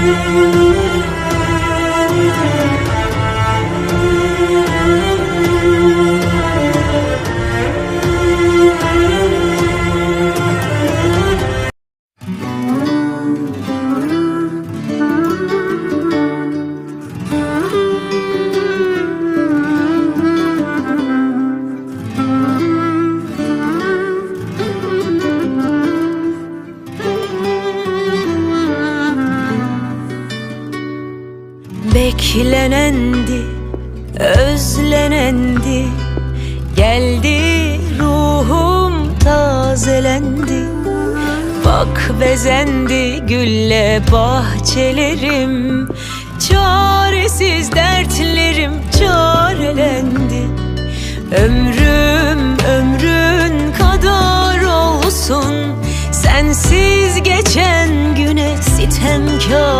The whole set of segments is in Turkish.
Música Beklenendi, özlenendi. Geldi ruhum tazelendi. Bak bezendi gülle bahçelerim. Çaresiz dertlerim çarelendi. Ömrüm ömrün kadar olsun. Sensiz geçen güne sitemkarım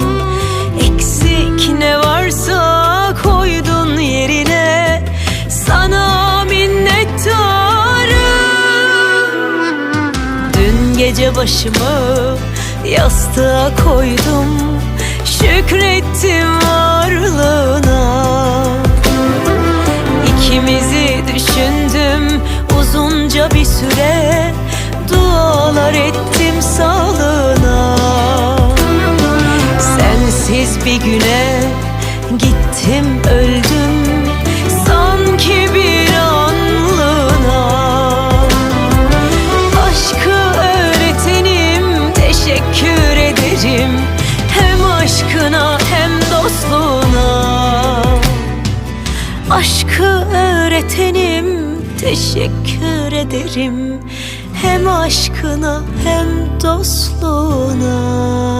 gece başımı yastığa koydum. Şükrettim varlığına. İkimizi düşündüm teşekkür ederim. Hem aşkına hem dostluğuna